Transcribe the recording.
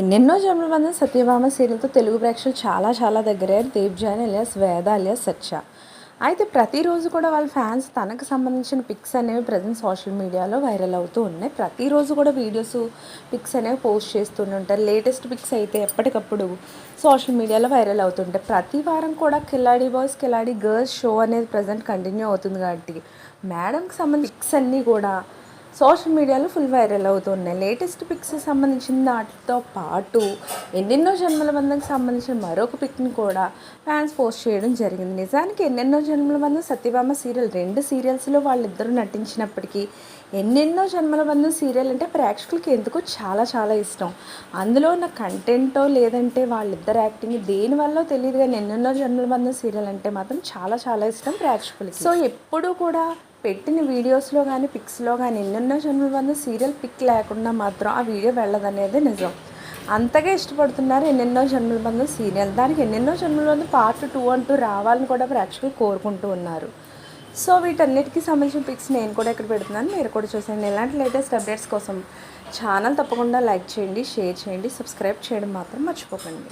ఎన్నెన్నో జన్మల సత్యభామ సీరియల్తో తెలుగు ప్రేక్షకులు చాలా చాలా దగ్గరయ్యారు. Devjan alias Veda alias Satya. అయితే ప్రతిరోజు కూడా వాళ్ళ ఫ్యాన్స్ తనకు సంబంధించిన పిక్స్ అనేవి ప్రజెంట్ సోషల్ మీడియాలో వైరల్ అవుతూ ఉన్నాయి. ప్రతిరోజు కూడా వీడియోస్ పిక్స్ అనేవి పోస్ట్ చేస్తూనే ఉంటారు. లేటెస్ట్ పిక్స్ అయితే ఎప్పటికప్పుడు సోషల్ మీడియాలో వైరల్ అవుతుంటాయి. ప్రతి వారం కూడా Kiladi boys Kiladi girls show అనేది ప్రజెంట్ కంటిన్యూ అవుతుంది కాబట్టి మేడంకి సంబంధించిన పిక్స్ అన్నీ కూడా సోషల్ మీడియాలో ఫుల్ వైరల్ అవుతున్నాయి. లేటెస్ట్ పిక్స్ సంబంధించిన దాటితో పాటు ఎన్నెన్నో జన్మల బంధంకి సంబంధించిన మరొక పిక్ని కూడా ఫ్యాన్స్ పోస్ట్ చేయడం జరిగింది. నిజానికి ఎన్నెన్నో జన్మల బంధం సత్యభామ సీరియల్ రెండు సీరియల్స్లో వాళ్ళిద్దరూ నటించినప్పటికీ ఎన్నెన్నో జన్మల బంధం సీరియల్ అంటే ప్రేక్షకులకి ఎందుకో చాలా చాలా ఇష్టం. అందులో ఉన్న కంటెంటో లేదంటే వాళ్ళిద్దరు యాక్టింగ్ దేనివల్ల తెలియదు కానీ ఎన్నెన్నో జన్మల బంధం సీరియల్ అంటే మాత్రం చాలా చాలా ఇష్టం ప్రేక్షకులకి. సో ఎప్పుడూ కూడా పెట్టిన వీడియోస్లో కానీ పిక్స్లో కానీ ఎన్నెన్నో జన్మల వంద సీరియల్ పిక్ లేకుండా మాత్రం ఆ వీడియో వెళ్ళదనేది నిజం. అంతగా ఇష్టపడుతున్నారు ఎన్నెన్నో జన్మల బంధం సీరియల్. దానికి ఎన్నెన్నో జన్మల బంధం పార్ట్ టూ అంటూ రావాలని కూడా ప్రేక్షకులు కోరుకుంటూ ఉన్నారు. సో వీటన్నిటికీ సంబంధించిన పిక్స్ నేను కూడా ఇక్కడ పెడుతున్నాను. మీరు కూడా చూసేయండి. ఇలాంటి లేటెస్ట్ అప్డేట్స్ కోసం ఛానల్ తప్పకుండా లైక్ చేయండి షేర్ చేయండి సబ్స్క్రైబ్ చేయడం మాత్రం మర్చిపోకండి.